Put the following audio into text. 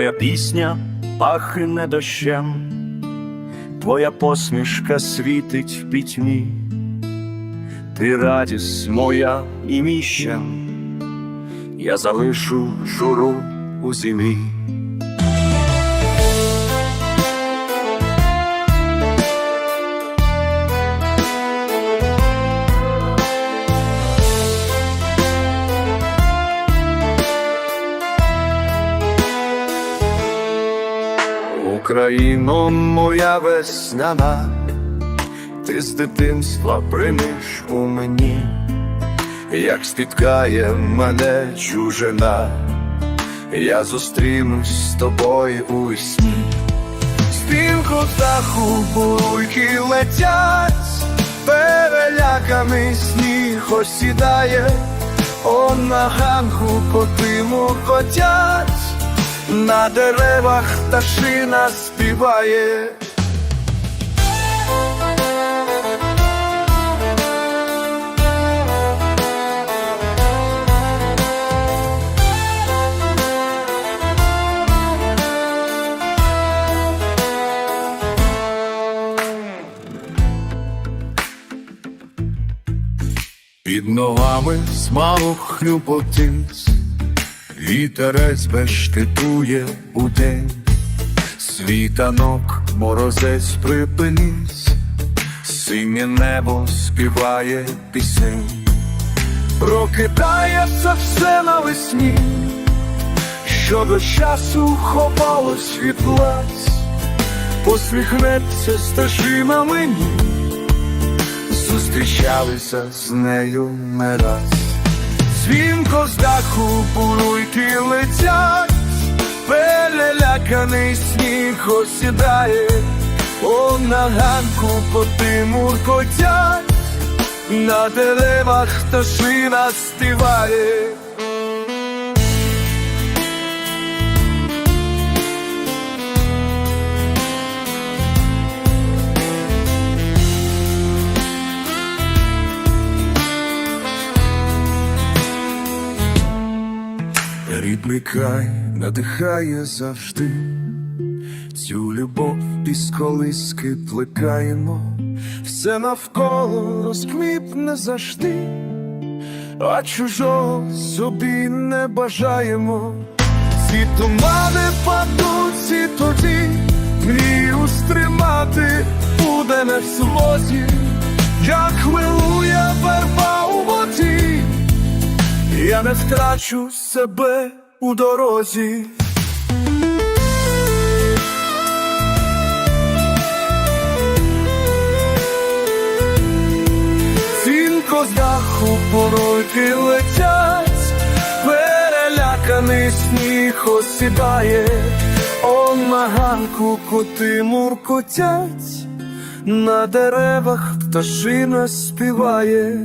Твоя пісня пахне дощем, Твоя посмішка світить в пітьмі, ти радість моя і мій я залишу журу у зимі. Україно моя весняна, ти з дитинства примиш у мені, як спіткає мене чужина, я зустрінусь з тобою у сні. Стрімко даху буйки летять, переляканий сніг осідає, он на ганку коти мокотять. На деревах пташина співає. Під ногами смалок хлюпотить, Вітерець бешкетує у день, світанок морозець припинісь, синє небо співає пісень, прокидається все навесні, що до часу ховалось глаз, посміхнеться стежина мені, зустрічалися з нею не раз. Дзвінко з даху буруйки летять, переляканий сніг осідає, О, на ганку коти муркотять, на деревах пташина співає. Рідний край надихає завжди, цю любов із колиски плекаємо, все навколо розквітне завжди, а чужого собі не бажаємо. Ці тумани падуть і тоді, мрію стримати. Буде в слозі, як хвилує Не втрачу себе у дорозі. Цінко з даху поройки летять, переляканий сніг осідає, он на ганку коти муркотять, на деревах пташина співає.